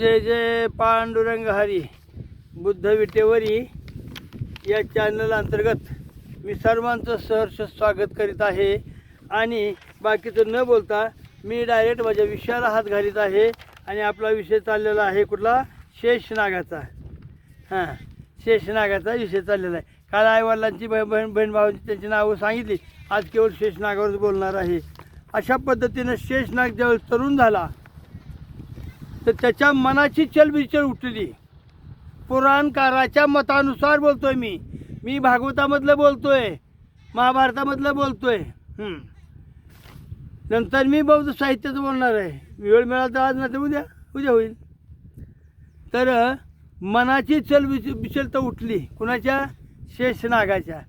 जय जय पांडुरंग हरी. बुद्ध विटेवरी या चॅनल अंतर्गत मी सर्वांचं सहर्ष स्वागत करीत आहे. आणि बाकीचं न बोलता मी डायरेक्ट माझ्या विषयाला हात घालीत आहे आणि आपला विषय चाललेला आहे कुठला? शेषनागाचा. हां शेषनागाचा विषय चाललेला आहे. काल आईवडिलांची बहीण बहीण भावांची त्यांची नावं सांगितली. आज केवळ शेषनागावरच बोलणार आहे. अशा पद्धतीनं शेषनाग ज्यावेळेस तरुण झाला तर त्याच्या मनाची चलबिचल उठली. पुराणकाराच्या मतानुसार बोलतोय मी. मी भागवतामधलं बोलतोय. महाभारतामधलं बोलतोय. नंतर मी बौद्ध साहित्याचं बोलणार आहे. वेळ मिळाला तर आज नाही तर उद्या. उद्या होईल. तर मनाची चल विच विचलता उठली. कुणाच्या? शेषनागाच्या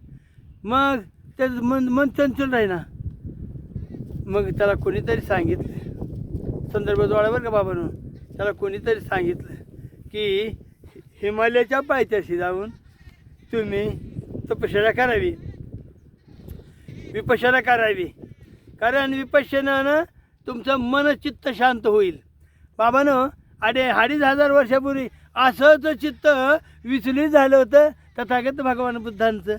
मग त्याचं मन मन चंचल राही ना मग त्याला कोणीतरी सांगितलं. संदर्भ जोडा बरं का बाबांनो? त्याला कोणीतरी सांगितलं की हिमालयाच्या पायथ्याशी जाऊन तुम्ही तपश्चर्या करावी. विपश्चर्या करावी. कारण विपश्यनानं तुमचं मन चित्त शांत होईल. बाबानं अडे अडीच हजार वर्षापूर्वी असंच चित्त विचलित झालं होतं तथागत भगवान बुद्धांचं.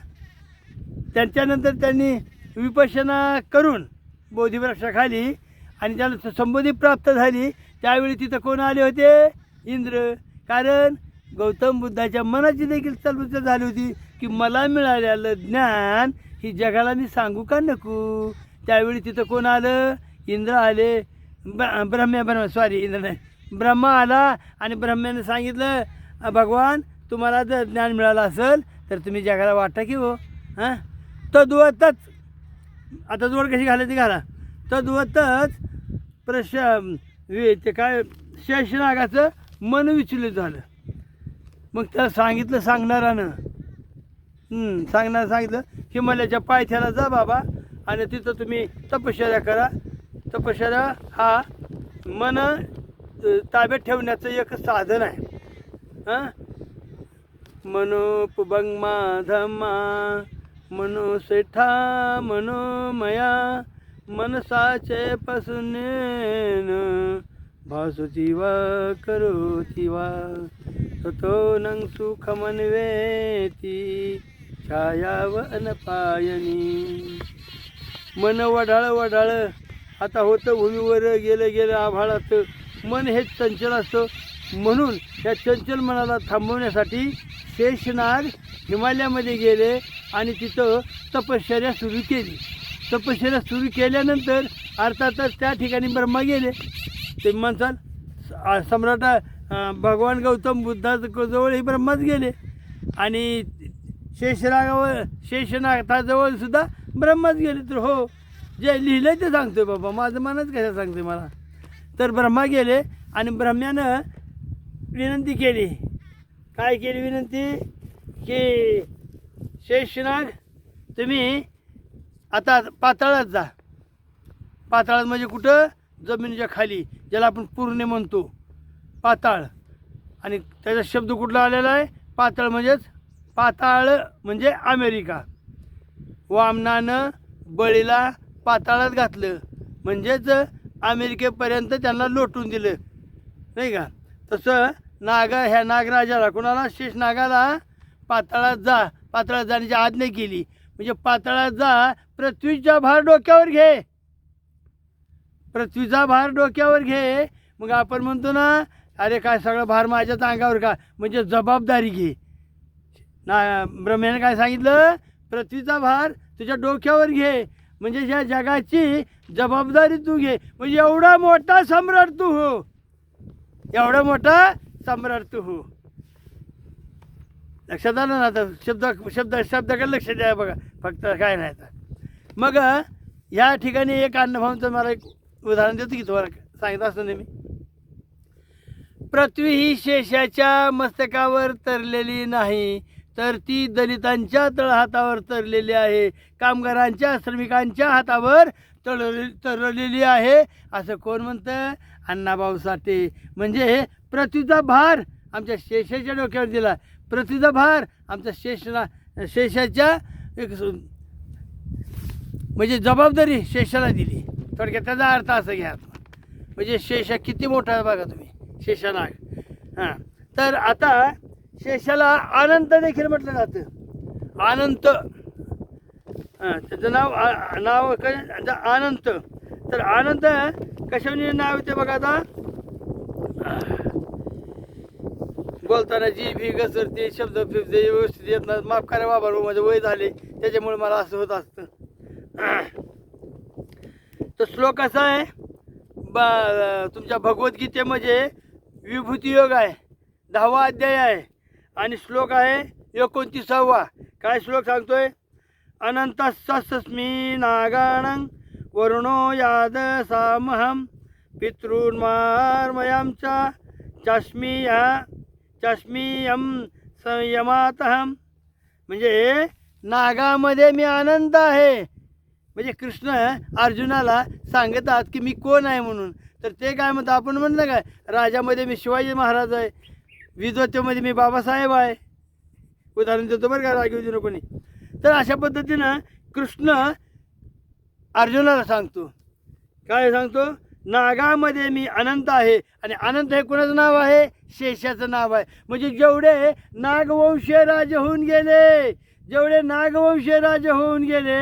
त्यांच्यानंतर त्यांनी विपश्यना करून बोधिवृक्षाखाली आणि त्याला संबोधी प्राप्त झाली. त्यावेळी तिथं कोण आले होते? इंद्र. कारण गौतम बुद्धाच्या मनाची देखील चलबुचल झाली होती की मला मिळालेलं ज्ञान ही जगाला मी सांगू का नको? त्यावेळी तिथं कोण आलं? इंद्र आले. ब्र ब्रह्म्या ब्रह्म सॉरी इंद्र नाही. ब्रह्मा आला आणि ब्रह्म्याने सांगितलं भगवान तुम्हाला जर ज्ञान मिळालं असेल तर तुम्ही जगाला वाटा की हो. हां? तद्वतच आता जोड कशी घालायची घाला. तद्वतच प्रश वे- ते काय शेषनागाचं मन विचलित झालं. मग त्याला सांगितलं सांगणारानं. सांगणार सांगितलं हिमालयाच्या पायथ्याला जा बाबा आणि तिथं तुम्ही तपश्चर्या करा. तपश्चर्या हा मन ताब्यात ठेवण्याचं एक साधन आहे. हां? माधमा धम्मा मनोसेठा मनोमया मनसाचे पासून भासुती वा करोती वा ततो नंग सुखमन्वेती छायाव अनपायनी मन वढाळ वढाळ। आता होतं भूमीवर गेलं गेलं आभाळात। मन हेच चंचल असतं. म्हणून या चंचल मनाला थांबवण्यासाठी शेषनाग हिमालयामध्ये गेले आणि तिथं तपश्चर्या सुरू केली. तपश्चर्या सुरू केल्यानंतर अर्थातच त्या ठिकाणी ब्रह्मा गेले. ते म्हणतात आ- सम्राट भगवान गौतम बुद्धाचं जवळही ब्रह्माच गेले. आणि शेषनागावर शेषनाथाजवळसुद्धा ब्रह्माच गेले. तर हो जे लिहिलं ते सांगतोय बाबा. माझं मनच कसं सांगतोय मला? तर ब्रह्मा गेले आणि ब्रह्म्यानं विनंती केली. काय केली विनंती? की शेषनाग तुम्ही आता पाताळात जा. पाताळात म्हणजे कुठं? जमिनीच्या खाली ज्याला आपण पूर्णे म्हणतो. पाताळ. आणि त्याचा शब्द कुठला आलेला आहे? पाताळ म्हणजेच पाताळ म्हणजे अमेरिका. वामनानं बळीला पाताळात घातलं. म्हणजेच अमेरिकेपर्यंत त्यांना लोटून दिलं. नाही का? तसं नागा ह्या नागराजाला कोणाला? शेष नागाला पाताळात जा. पाताळात जाण्याची आज्ञा केली. म्हणजे पाताळात जा पृथ्वीचा भार डोक्यावर घे. पृथ्वीचा भार डोक्यावर घे. मग आपण म्हणतो ना अरे काय सगळं भार माझ्याच अंगावर का? म्हणजे जबाबदारी घे. ना ब्रह्म्याने काय सांगितलं? पृथ्वीचा भार तुझ्या डोक्यावर घे. म्हणजे या जगाची जबाबदारी तू घे. म्हणजे एवढा मोठा सम्राट तू हो. एवढा मोठा सम्राट तू हो. लक्षात आलं ना आता? शब्द शब्द शब्दाकडे लक्ष द्या बघा? फक्त काय नाही आता. मग या ठिकाणी एक अन्नभावांचं मला एक उदाहरण देतो की तुम्हाला सांगितलं असतो नेहमी. मी पृथ्वी ही शेषाच्या मस्तकावर तरलेली नाही तर ती दलितांच्या तळहातावर तरलेली आहे कामगारांच्या श्रमिकांच्या हातावर तळलेली तरलेली आहे असं कोण म्हणतं? अण्णाभाऊ साठे. म्हणजे पृथ्वीचा भार आमच्या शेषाच्या डोक्यावर दिला. पृथ्वीचा भार आमच्या शेषना शेषाच्या एक म्हणजे जबाबदारी शेषाला दिली. थोडक्यात त्याचा अर्थ असं घ्या. म्हणजे शेषा किती मोठा आहे बघा तुम्ही. शेषानाग. हां. तर आता शेषाला अनंत देखील म्हटलं जातं. अनंत. हां त्याचं नाव आ- नाव अनंत. तर अनंत कशाने नाव येते बघा आता? बोलताना जी भी घसरते शब्द फिरते व्यवस्थित येत नाही माफ करा बाबा माझं वय झाले. त्याच्यामुळे मला असं होत असतं. तर श्लोक असा आहे बा तुमच्या भगवद्गीतेमध्ये विभूती योग आहे दहावा अध्याय आहे आणि श्लोक आहे एकोणतीसावा. काय श्लोक सांगतोय? अनंतस्मी नागाणं वरुणो याद सामहं पितॄन्मार्मयं च चष्मीय चष्मीयं संयमातहं. म्हणजे नागामध्ये मी आनंद आहे. म्हणजे कृष्ण अर्जुनाला सांगतात की मी कोण आहे म्हणून. तर ते काय म्हणतात आपण म्हणलं काय राजामध्ये मी शिवाजी महाराज आहे विद्वत्तेमध्ये मी बाबासाहेब आहे. उदाहरण देतो बरं का रागीव कोणी. तर अशा पद्धतीनं कृष्ण अर्जुनाला सांगतो. काय सांगतो? नागामध्ये मी अनंत आहे आणि अनंत हे कोणाचं नाव आहे? शेषाचं नाव आहे. म्हणजे जेवढे नागवंशीय राजे होऊन गेले जेवढे नागवंशीय राजे होऊन गेले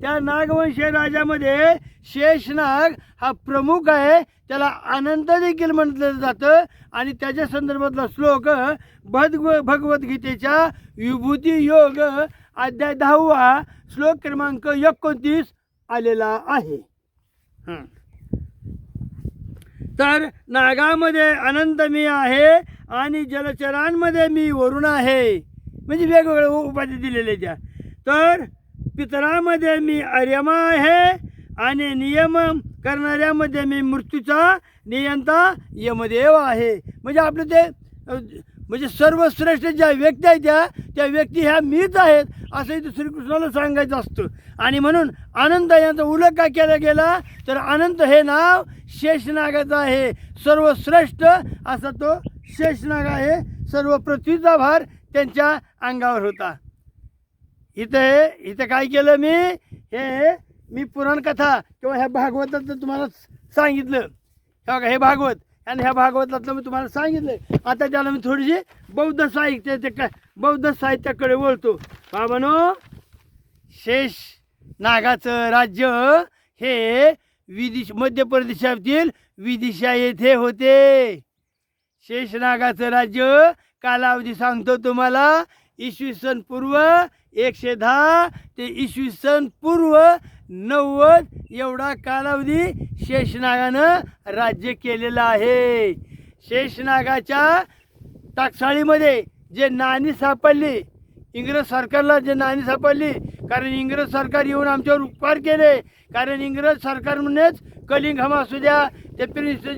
त्या नागवंशीय राजामध्ये शेषनाग हा प्रमुख आहे. त्याला अनंत देखील म्हटलं जातं. आणि त्याच्या संदर्भातला श्लोक भगव भगवद्गीतेच्या विभूती योग अध्याय दहावा श्लोक क्रमांक एकोणतीस आलेला आहे. तर नागामध्ये अनंत मी आहे आणि जलचरांमध्ये मी वरुण आहे. म्हणजे वेगवेगळ्या उपाधी दिलेल्या त्या. तर पितरामध्ये मी अर्यमा आहे आणि नियम करणाऱ्यामध्ये मी मृत्यूचा नियंता यमदेव आहे. म्हणजे आपलं ते म्हणजे सर्वश्रेष्ठ ज्या व्यक्ती आहेत त्या त्या व्यक्ती ह्या मीच आहेत असं इथं श्रीकृष्णाला सांगायचं असतं. आणि म्हणून अनंत यांचा उल्लेख का केला गेला? तर अनंत हे नाव शेषनागाचं आहे. सर्वश्रेष्ठ असा तो शेषनाग आहे. सर्व पृथ्वीचा भार त्यांच्या अंगावर होता. इथं इथे इथं काय केलं मी? हे मी पुराणकथा किंवा ह्या भागवताचं तुम्हाला सांगितलं. हे बघा हे भागवत. आणि ह्या भागवतातलं मी तुम्हाला सांगितलं आता त्याला मी थोडीशी बौद्ध साहित्य ते काय बौद्ध साहित्याकडे वळतो. बाबानो शेष नागाचं राज्य हे विदिश मध्य प्रदेशातील विदिशा येथे होते. शेषनागाचं राज्य कालावधी सांगतो तुम्हाला. इसवी सन पूर्व एकशे दहा ते इसवी सन पूर्व नव्वद एवढा कालावधी शेषनागानं राज्य केलेलं आहे. शेषनागाच्या टाकसाळीमध्ये जे नाणी सापडली इंग्रज सरकारला जे नाणी सापडली कारण इंग्रज सरकार येऊन आमच्यावर उपकार केले कारण इंग्रज सरकारमध्येच कलिंगम असू द्या ते प्रिन्स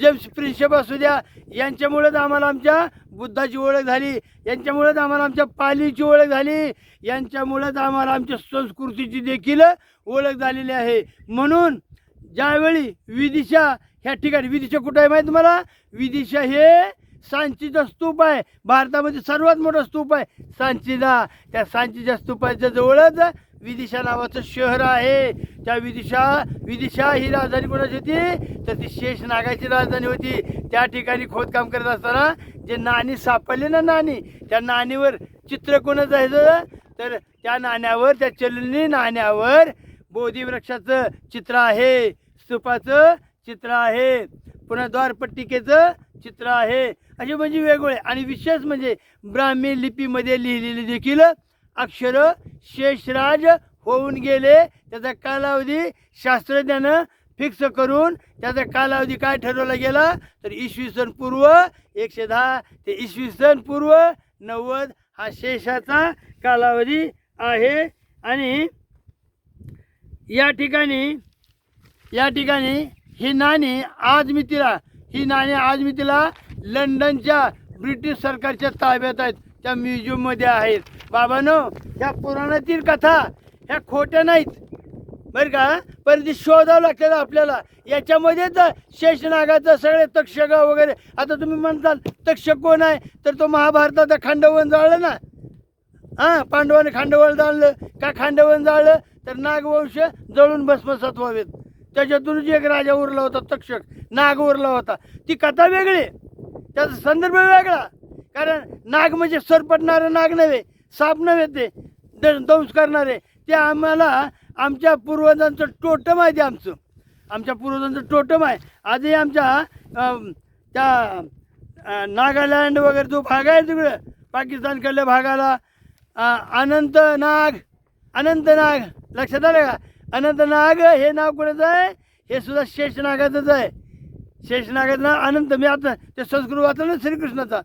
जेम्स प्रिन्सिप असू द्या यांच्यामुळेच आम्हाला आमच्या बुद्धाची ओळख झाली यांच्यामुळेच आम्हाला आमच्या पालीची ओळख झाली. यांच्यामुळेच आम्हाला आमच्या संस्कृतीची देखील ओळख झालेली आहे. म्हणून ज्यावेळी विदिशा ह्या ठिकाणी विदिशा कुठं आहे माहीत तुम्हाला? विदिशा हे सांचीचा स्तूप आहे. भारतामध्ये सर्वात मोठा स्तूप आहे सांचीचा. त्या सांचीच्या स्तूपाच्या जवळच विदिशा नावाचं शहर आहे. त्या विदिशा विदिशा ही राजधानी कोणाची होती? तर ती शेष नागाची राजधानी होती. त्या ठिकाणी खोदकाम करत असताना जे नाणी सापडले ना नाणी त्या नाणीवर चित्र कोणाचं आहे तर त्या नाण्यावर त्या चलनी नाण्यावर बोधी वृक्षाचं चित्र आहे. स्तूपाचं चित्र आहे. पुन्हा द्वारपट्टिकेचं चित्र आहे. असे म्हणजे वेगवेगळे. आणि विशेष म्हणजे ब्राह्मी लिपीमध्ये लिहिलेले देखील अक्षर शेषराज होऊन गेले. त्याचा कालावधी शास्त्रज्ञानं फिक्स करून त्याचा कालावधी काय ठरवला गेला? तर इसवी सन पूर्व एकशे दहा ते इसवी सन पूर्व नव्वद हा शेषाचा कालावधी आहे. आणि या ठिकाणी या ठिकाणी ही नाणी आज मी तिला ही नाणी आज मी तिला लंडनच्या ब्रिटिश सरकारच्या ताब्यात आहेत. त्या म्युझियममध्ये आहेत. बाबानो ह्या पुराणातील कथा ह्या खोट्या नाहीत. बरं का? पण ती शोधावं लागतात आपल्याला. याच्यामध्येच शेषनागाचं सगळे तक्षक वगैरे. आता तुम्ही म्हणताल तक्षक कोण आहे? तर तो महाभारताचा खांडवन जाळलं ना? हां पांडवाने खांडवळ जाळलं. का खांडवन जाळलं? तर नागवंश जळून भस्मसात व्हावेत त्याच्यातूनच एक राजा उरला होता तक्षक नाग उरला होता. ती कथा वेगळी त्याचा संदर्भ वेगळा. कारण नाग म्हणजे सरपटणारं नाग नव्हे साप नव्हे ते द- दंश करणारे. ते आम्हाला आमच्या पूर्वजांचं टोटम आहे ते आमचं. आमच्या पूर्वजांचं टोटम आहे. आजही आमच्या त्या नागालँड वगैरे जो भाग आहे तिकडं पाकिस्तानकडल्या भागाला अनंतनाग अनंत नाग लक्षात आलं का? अनंतनाग हे नाव कोणाचं आहे? हे सुद्धा शेषनागाचंच आहे. शेषनागाचं नाव अनंत. मी आता ते संस्कृत वाचलं ना श्रीकृष्णाचा.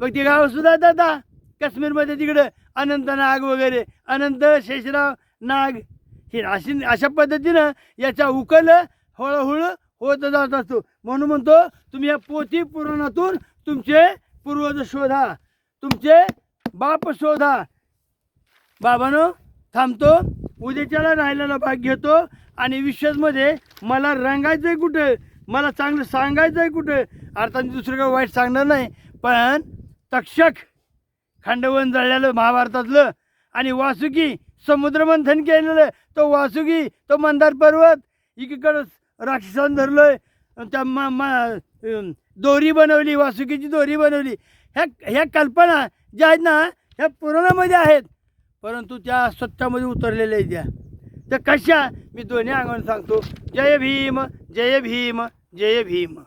मग ते गाव सुद्धा आता काश्मीरमध्ये तिकडं अनंत नाग वगैरे अनंत शेषराव नाग. हे अशी अशा पद्धतीनं याचा उकल हळूहळू होत जात असतो. म्हणून म्हणतो तुम्ही या पोथी पुराणातून तुमचे पूर्वज शोधा. तुमचे बाप शोधा. बाबानो थांबतो. उद्याच्याला राहिलेला भाग घेतो. आणि विश्वासमध्ये मला रंगायचं आहे कुठं? मला चांगलं सांगायचं आहे कुठं? अर्थात दुसरं काही वाईट सांगणार नाही. पण तक्षक खांडवन जळलेलं महाभारतातलं आणि वासुकी समुद्रमंथन केलेलं. तो वासुकी तो मंदार पर्वत एकीकडं राक्षसान धरलं त्या म मा दोरी बनवली वासुकीची दोरी बनवली. ह्या ह्या कल्पना ज्या आहेत ना ह्या पुराणामध्ये आहेत. परंतु त्या सत्यामध्ये उतरलेल्या आहेत त्या. त्या कशा? मी दोन्ही अंगाने सांगतो. जय भीम जय भीम जय भीम.